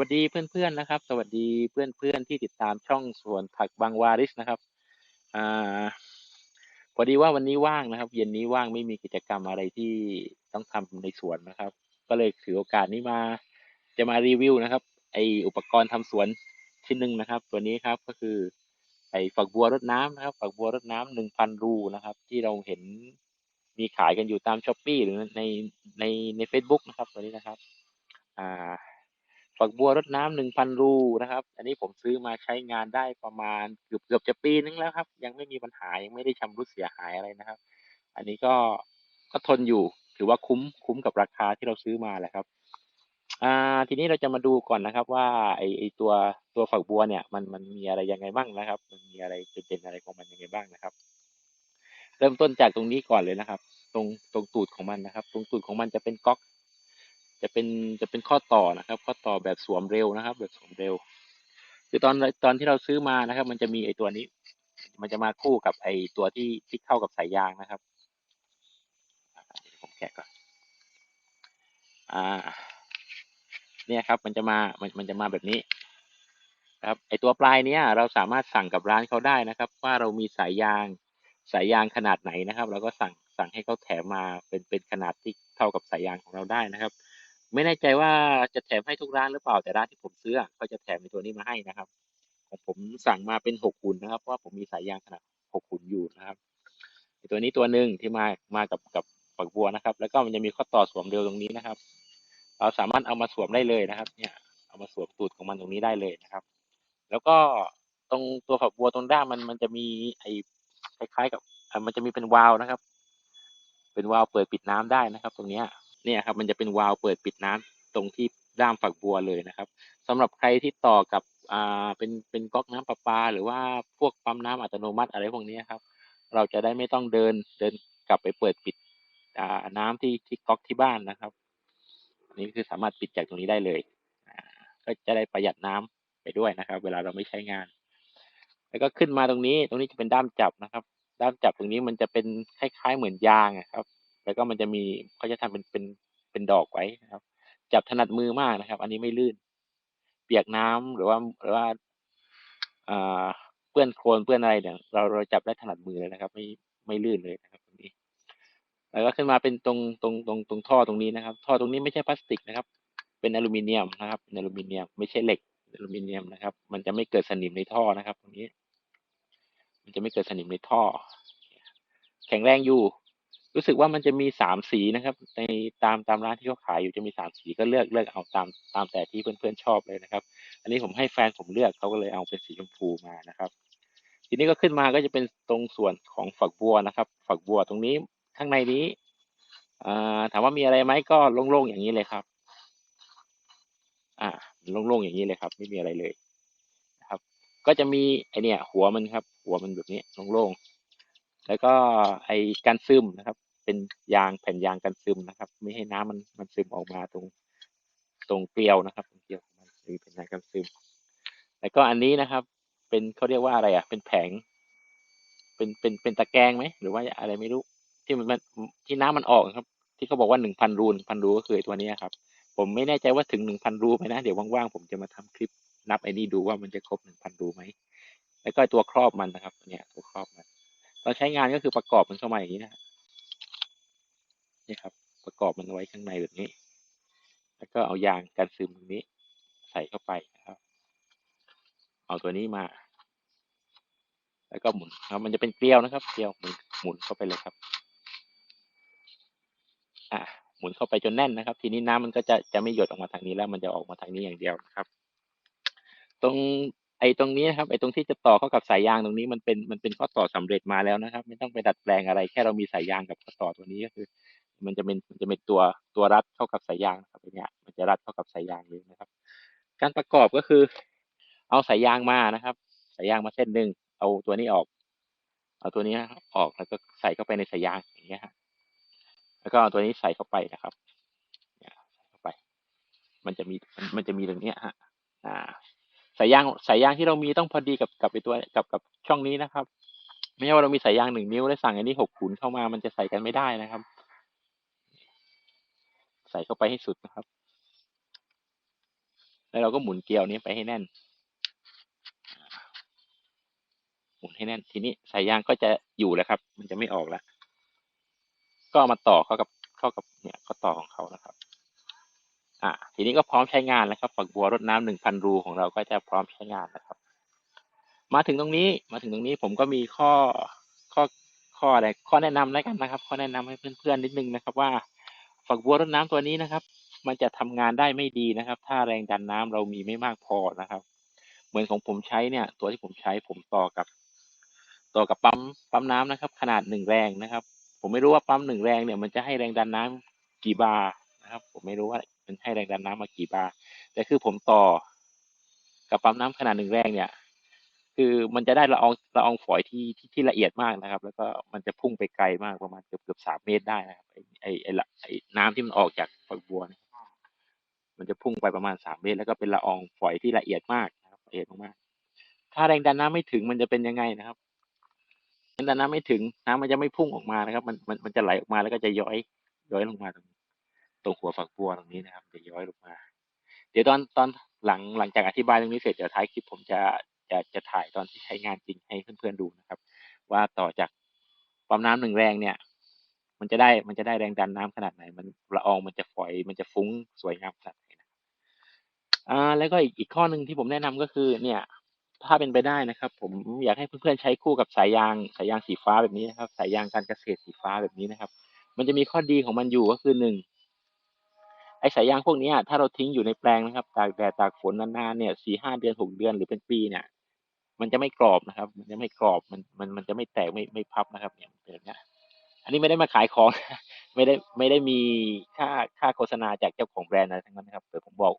วัสดีเพื่อนๆนะครับ สวัสดีเพื่อนๆที่ติดตามช่องสวนผักบางวาริสนะครับอ่าพอดีว่าวันนี้ว่างนะครับ เย็นนี้ว่างไม่มีกิจกรรมอะไรที่ต้องทำในสวนนะครับ ก็เลยถือโอกาสนี้มาจะมารีวิวนะครับ ไออุปกรณ์ทำสวนชิ้นหนึ่งนะครับ ตัวนี้ครับก็คือ ไอฝักบัวรดน้ำนะครับ ฝักบัวรดน้ำหนึ่งพันรูนะครับ ที่เราเห็นมีขายกันอยู่ตามช้อปปีหรือในในในเฟซบุ๊กนะครับ ตัวนี้นะครับ อ่า ฝักบัวรดน้ำหนึ่งพันรูนะครับ อันนี้ผมซื้อมาใช้งานได้ประมาณเกือบเกือบจะปีนึงแล้วครับ ยังไม่มีปัญหายังไม่ได้ชำรุดเสียหายอะไรนะครับ อันนี้ก็ก็ทนอยู่ถือว่าคุ้มคุ้มกับราคาที่เราซื้อมาแหละครับอ่าทีนี้เราจะมาดูก่อนนะครับ ว่าไอไอตัวตัวฝักบัวเนี่ยมันมันมีอะไรยังไงบ้างนะครับ มันมีอะไรจุดเด่นอะไรของมันยังไงบ้างนะครับ เริ่มต้นจากตรงนี้ก่อนเลยนะครับ ตรงตรงตูดของมันนะครับ ตรงตูดของมันจะเป็นก๊อก จะเป็นจะเป็นข้อต่อนะครับ ข้อต่อแบบสวมเร็วนะครับ แบบสวมเร็ว คือตอนตอนที่เราซื้อมานะครับ มันจะมีไอตัวนี้ มันจะมาคู่กับไอตัวที่ที่เข้ากับสายยางนะครับผมแกะก่อนอ่า เนี่ยครับ มันจะมามันมันจะมาแบบนี้ครับไอตัวปลายเนี้ยเราสามารถสั่งกับร้านเขาได้นะครับ ว่าเรามีสายยางสายยางขนาดไหนนะครับ เราก็สั่งสั่งให้เขาแถมมาเป็นเป็นขนาดที่เท่ากับสายยางของเราได้นะครับ ไม่แน่ใจว่าจะแถมให้ทุกร้านหรือเปล่าแต่ร้านที่ผมซื้อเขาจะแถมในตัวนี้มาให้นะครับของผมสั่งมาเป็นหกหุ่นนะครับเพราะว่าผมมีสายยางขนาดหกหุ่นอยู่นะครับตัวนี้ตัวหนึ่งที่มามากับกับฝักบัวนะครับ แล้วก็มันจะมีข้อต่อสวมเร็วตรงนี้นะครับ เราสามารถเอามาสวมได้เลยนะครับ เนี่ย เอามาสวมตูดของมันตรงนี้ได้เลยนะครับ แล้วก็ตรงตัวฝักบัวตรงด้ามมันมันจะมีไอคล้ายๆกับมันจะมีเป็นวาล์วนะครับ เป็นวาล์วเปิดปิดน้ำได้นะครับ ตรงเนี้ย เนี่ยครับมันจะเป็นวาล์วเปิดปิดน้ำตรงที่ด้ามฝักบัวเลยนะครับสำหรับใครที่ต่อกับอ่าเป็นเป็นก๊อกน้ำประปา หรือว่าพวกปั๊มน้ำอัตโนมัติอะไรพวกนี้ครับ เราจะได้ไม่ต้องเดินเดินกลับไปเปิดปิดอ่าน้ำที่ที่ก๊อกที่บ้านนะครับอันนี้คือสามารถปิดจากตรงนี้ได้เลยอ่าก็จะได้ประหยัดน้ำไปด้วยนะครับ เวลาเราไม่ใช้งาน แล้วก็ขึ้นมาตรงนี้ตรงนี้จะเป็นด้ามจับนะครับ ด้ามจับตรงนี้มันจะเป็นคล้ายๆเหมือนยางครับ แล้วก็มันจะมีเขาจะทำเป็นเป็นเป็นดอกไว้นะครับ จับถนัดมือมากนะครับ อันนี้ไม่ลื่น เปียกน้ำหรือว่าหรือว่าเปื้อนโคลนเปื้อนอะไรเนี่ยเราเราจับได้ถนัดมือเลยนะครับ ไม่ไม่ลื่นเลยนะครับตรงนี้ แล้วก็ขึ้นมาเป็นตรงตรงตรงตรงท่อตรงนี้นะครับ ท่อตรงนี้ไม่ใช่พลาสติกนะครับ เป็นอลูมิเนียมนะครับเป็นอลูมิเนียม ไม่ใช่เหล็กอลูมิเนียมนะครับ มันจะไม่เกิดสนิมในท่อนะครับ ตรงนี้ มันจะไม่เกิดสนิมในท่อ แข็งแรงอยู่ รู้สึกว่ามันจะมีสามสีนะครับ ในตามตามร้านที่เขาขายอยู่จะมีสามสีก็เลือกเลือกเอาตามตามแต่ที่เพื่อนๆชอบเลยนะครับ อันนี้ผมให้แฟนผมเลือกเขาก็เลยเอาเป็นสีชมพูมานะครับ ทีนี้ก็ขึ้นมาก็จะเป็นตรงส่วนของฝักบัวนะครับ ฝักบัวตรงนี้ข้างในนี้ถามว่ามีอะไรไหมก็โล่งๆอย่างนี้เลยครับ อ่าโล่งๆอย่างนี้เลยครับ ไม่มีอะไรเลยนะครับ ก็จะมีไอเนี่ย หัวมันครับ หัวมันแบบนี้โล่งๆ แล้วก็ไอการซึมนะครับ เป็นยางแผ่นยางกันซึมนะครับ ไม่ให้น้ำมันมันซึมออกมาตรงตรงเกลียวนะครับตรงเกลียวมันมีเป็นยางกันซึม แล้วก็อันนี้นะครับ เป็นเขาเรียกว่าอะไรอะ เป็นแผง เป็นเป็นเป็นตะแกรงไหมหรือว่าอะไรไม่รู้ที่มันมันที่น้ำมันออกครับ ที่เขาบอกว่าหนึ่งพันรูนพันรูก็คือตัวนี้ครับ ผมไม่แน่ใจว่าถึงหนึ่งพันรูไหมนะเดี๋ยวว่างๆผมจะมาทำคลิปนับไอ้นี่ดูว่ามันจะครบหนึ่งพันรูไหมแล้วก็ตัวครอบมันนะครับ เนี่ยตัวครอบมัน ตอนใช้งานก็คือประกอบมันเข้ามาอย่างนี้นะนี่ครับ ประกอบมันไว้ข้างในแบบนี้ แล้วก็เอายางกันซึมตรงนี้ ใส่เข้าไปนะครับ เอาตัวนี้มา แล้วก็หมุนครับ มันจะเป็นเกลียวนะครับ เกลียวหมุนหมุนเข้าไปเลยครับ อะหมุนเข้าไปจนแน่นนะครับ ทีนี้น้ำมันก็จะจะไม่หยดออกมาทางนี้แล้ว มันจะออกมาทางนี้อย่างเดียวนะครับ ตรง ไอ้ตรงนี้นะครับไอ้ตรงที่จะต่อเข้ากับสายยางตรงนี้มันเป็นมันเป็นข้อต่อสำเร็จมาแล้วนะครับ ไม่ต้องไปดัดแปลงอะไร แค่เรามีสายยางกับข้อต่อตัวนี้ก็คือ มันจะเป็นมันจะเป็นตัวตัวรัดเข้ากับสายยางนะครับเนี่ยมันจะรัดเข้ากับสายยางเลยนะครับ การประกอบก็คือ เอาสายยางมานะครับ สายยางมาเส้นหนึ่งเอาตัวนี้ออก เอาตัวนี้ออกแล้วก็ใส่เข้าไปในสายยางอย่างเงี้ยฮะแล้วก็เอาตัวนี้ใส่เข้าไปนะครับเนี่ยใส่เข้าไป มันจะมีมันมันจะมีตรงเนี้ยฮะอ่า สายยางสายยางที่เรามีต้องพอดีกับกับไอตัวกับกับช่องนี้นะครับ ไม่ใช่ว่าเรามีสายยางหนึ่งนิ้วแล้วสั่งอันนี้หกขุนเข้ามามันจะใส่กันไม่ได้นะครับ ใส่เข้าไปให้สุดนะครับ แล้วเราก็หมุนเกลียวนี้ไปให้แน่น หมุนให้แน่น ทีนี้สายยางก็จะอยู่แล้วครับ มันจะไม่ออกแล้วก็ามาต่อเข้ากับเข้ากับเนี่ยข้อต่อของเขานะครับ อ่าทีนี้ก็พร้อมใช้งานแล้วครับฝักบัวรดน้ำหนึ่งพันรูของเราก็จะพร้อมใช้งานนะครับ มาถึงตรงนี้มาถึงตรงนี้ผมก็มีข้อข้อข้ออะไรข้อแนะนำแล้วกันนะครับ ข้อแนะนำให้เพื่อนๆนิดนึงนะครับ ว่าฝักบัวรดน้ำตัวนี้นะครับ มันจะทำงานได้ไม่ดีนะครับ ถ้าแรงดันน้ำเรามีไม่มากพอนะครับ เหมือนของผมใช้เนี่ย ตัวที่ผมใช้ผมต่อกับ ต่อกับปั๊มปั๊มน้ำนะครับ ขนาดหนึ่งแรงนะครับ ผมไม่รู้ว่าปั๊มหนึ่งแรงเนี่ยมันจะให้แรงดันน้ำกี่บาร์นะครับ ผมไม่รู้ว่า มันให้แรงดันน้ำมากี่บาร์แต่คือผมต่อกับปั๊มน้ำขนาดหนึ่งแรงเนี่ย คือมันจะได้ละอองละอองฝอยที่ที่ที่ละเอียดมากนะครับ แล้วก็มันจะพุ่งไปไกลมากประมาณเกือบเกือบสามเมตรได้นะครับไอไอไอละไอน้ำที่มันออกจากฝักบัวเนี่ยมันจะพุ่งไปประมาณสามเมตร แล้วก็เป็นละอองฝอยที่ละเอียดมากนะครับละเอียดมากๆถ้าแรงดันน้ำไม่ถึงมันจะเป็นยังไงนะครับแรงดันน้ำไม่ถึงน้ำมันจะไม่พุ่งออกมานะครับ มันมันมันจะไหลออกมาแล้วก็จะย้อยย้อยลงมาตรง ตรงหัวฝักบัวตรงนี้นะครับจะย้อยลงมา เดี๋ยวตอนตอนหลังหลังจากอธิบายตรงนี้เสร็จเดี๋ยวท้ายคลิปผมจะจะจะถ่ายตอนที่ใช้งานจริงให้เพื่อนๆดูนะครับ ว่าต่อจากปั๊มน้ำหนึ่งแรงเนี่ย มันจะได้มันจะได้แรงดันน้ำขนาดไหน มันละอองมันจะฝอยมันจะฟุ้งสวยงามขนาดไหนนะอ่าแล้วก็อีกอีกข้อหนึ่งที่ผมแนะนำก็คือเนี่ยถ้าเป็นไปได้นะครับ ผมอยากให้เพื่อนๆใช้คู่กับสายยางสายยางสีฟ้าแบบนี้นะครับ สายยางการเกษตรสีฟ้าแบบนี้นะครับ มันจะมีข้อดีของมันอยู่ก็คือหนึ่ง ไอ้สายยางพวกนี้ถ้าเราทิ้งอยู่ในแปลงนะครับตากแดดตากฝนนานๆเนี่ยสี่ห้าเดือนหกเดือนหรือเป็นปีเนี่ย มันจะไม่กรอบนะครับ มันจะไม่กรอบมันมันมันจะไม่แตกไม่ไม่พับนะครับเนี่ยเป็นแบบเนี้ยอันนี้ไม่ได้มาขายของไม่ได้ไม่ได้มีค่าค่าโฆษณาจากเจ้าของแบรนด์อะไรทั้งนั้นนะครับแต่อผมบอก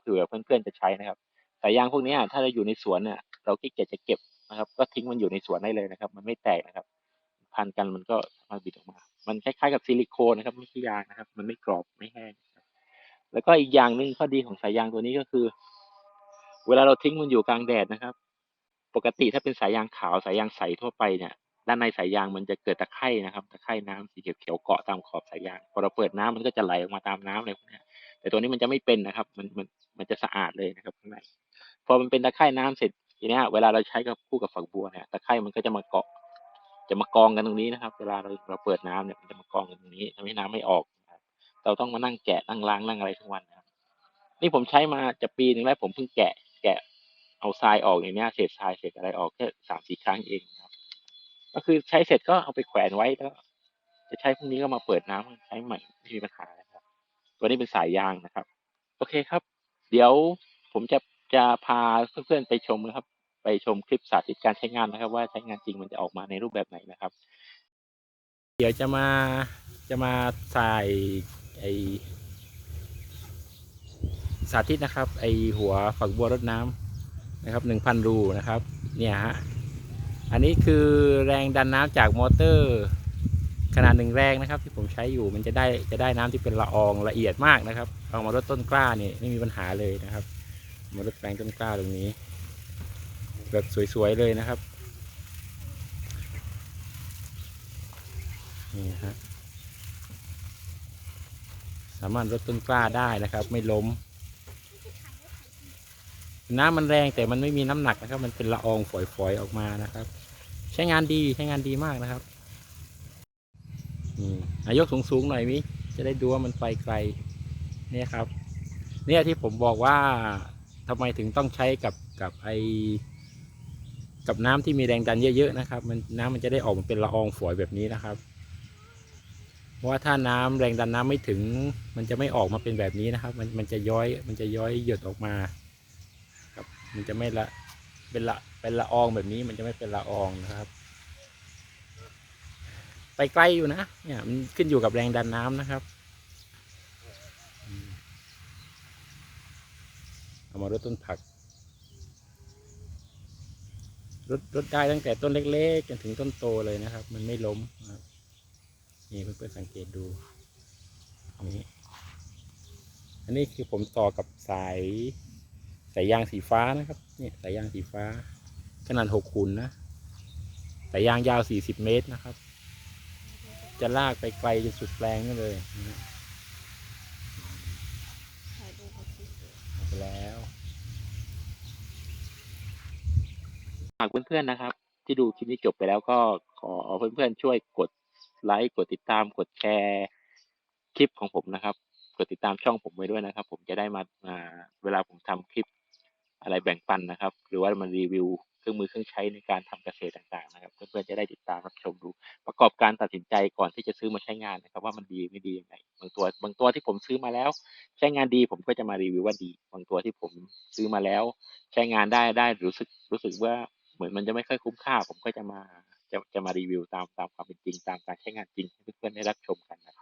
เผื่อเพื่อนๆจะใช้นะครับสายยางพวกนี้ถ้าเราอยู่ในสวนเนี่ยเราขี้เกียจจะเก็บนะครับ ก็ทิ้งมันอยู่ในสวนได้เลยนะครับ มันไม่แตกนะครับ พันกันมันก็มารถบิดออกมา มันคล้ายๆกับซิลิโคนนะครับ ไม่ใช่ยางนะครับ มันไม่กรอบไม่แห้ง แล้วก็อีกอย่างหนึ่งข้อดีของสายยางตัวนี้ก็คือ เวลาเราทิ้งมันอยู่กลางแดดนะครับ ปกติถ้าเป็นสายยางขาวสายยางใสทั่วไปเนี่ยด้านในสายยางมันจะเกิดตะไคร่นะครับตะไคร่น้ำสีเขียวๆเกาะตามขอบสายยางพอเราเปิดน้ำมันก็จะไหลออกมาตามน้ำอะไรพวกนี้แต่ตัวนี้มันจะไม่เป็นนะครับ มันมันมันจะสะอาดเลยนะครับข้างในพอมันเป็นตะไคร่น้ำเสร็จทีนี้เวลาเราใช้กับคู่กับฝักบัวเนี่ยตะไคร่มันก็จะมาเกาะ จะมากองกันตรงนี้นะครับ เวลาเราเราเปิดน้ำเนี่ยมันจะมากองกันตรงนี้ทำให้น้ำไม่ออก เราต้องมานั่งแกะนั่งล้างนั่งอะไรทั้งวันนะครับ นี่ผมใช้มาจะปีหนึ่งแล้วผมเพิ่งแกะแกะเอาทรายออกอย่างเนี้ยเศษทรายเศษอะไรออกแค่สามสี่ครั้งเองครับ ก็คือใช้เสร็จก็เอาไปแขวนไว้แล้วจะใช้พรุ่งนี้ก็มาเปิดน้ำใช้ใหม่ไม่มีปัญหานะครับ ตัวนี้เป็นสายยางนะครับ โอเคครับ เดี๋ยวผมจะจะพาเพื่อนๆไปชมนะครับ ไปชมคลิปสาธิตการใช้งานนะครับ ว่าใช้งานจริงมันจะออกมาในรูปแบบไหนนะครับ เดี๋ยวจะมาจะมาใส่ ไอสาธิตนะครับ ไอหัวฝักบัวรดน้ำนะครับหนึ่งพันรูนะครับเนี่ยฮะอันนี้คือแรงดันน้ำจากมอเตอร์ขนาดหนึ่งแรงนะครับ ที่ผมใช้อยู่มันจะได้จะได้น้ำที่เป็นละอองละเอียดมากนะครับ เอามารดต้นกล้านี่ไม่มีปัญหาเลยนะครับ มารดแปลงต้นกล้าตรงนี้ แบบสวยๆเลยนะครับนี่ฮะามารถรดต้นกล้าได้นะครับ ไม่ล้ม น้ำมันแรงแต่มันไม่มีน้ำหนักนะครับ มันเป็นละอองฝอยๆออกมานะครับ ใช้งานดีใช้งานดีมากนะครับนี่อายกสูงๆหน่อยมิจะได้ดูว่ามันไปไกลเนี่ยครับ เนี่ยที่ผมบอกว่าทำไมถึงต้องใช้กับกับไอกับน้ำที่มีแรงดันเยอะๆนะครับ มันน้ำมันจะได้ออกมาเป็นละอองฝอยแบบนี้นะครับ ราะว่าถ้าน้ำแรงดันน้ำไม่ถึง มันจะไม่ออกมาเป็นแบบนี้นะครับ มันมันจะย้อยมันจะย้อยหยดออกมาครับมันจะไม่ละเป็นละเป็นละอองแบบนี้ มันจะไม่เป็นละอองนะครับ ไปไกลอยู่นะเนี่ยมันขึ้นอยู่กับแรงดันน้ำนะครับอืมเอามารดต้นผักรดรดได้ตั้งแต่ต้นเล็กๆจนถึงต้นโตเลยนะครับ มันไม่ล้มครับ นี่เพื่อนๆสังเกตดูนี่อันนี้คือผมต่อกับสายสายยางสีฟ้านะครับเนี่ยสายยางสีฟ้า ขนาดหกคูณนะสายยางยาวสี่สิบเมตรนะครับ จะลากไปไกลจนสุดแปลงนั่นเลยไปแล้วฝากเพื่อนๆนะครับ ที่ดูคลิปนี้จบไปแล้วก็ขอเพื่อนๆช่วยกด ไลค์กดติดตามกดแชร์คลิปของผมนะครับ กดติดตามช่องผมไว้ด้วยนะครับ ผมจะได้มามาเวลาผมทำคลิปอะไรแบ่งปันนะครับ หรือว่ามันรีวิวเครื่องมือเครื่องใช้ในการทำเกษตรต่างๆนะครับ เพื่อนๆจะได้ติดตามรับชมดู ประกอบการตัดสินใจก่อนที่จะซื้อมาใช้งานนะครับ ว่ามันดีไม่ดียังไงบางตัวบางตัวที่ผมซื้อมาแล้ว ใช้งานดีผมก็จะมารีวิวว่าดี บางตัวที่ผมซื้อมาแล้ว ใช้งานได้ได้รู้สึกรู้สึกว่าเหมือนมันจะไม่ค่อยคุ้มค่า ผมก็จะมา จะจะมารีวิวตามตามความเป็นจริงตามการใช้งานจริงให้เพื่อนๆได้รับชมกันนะครับ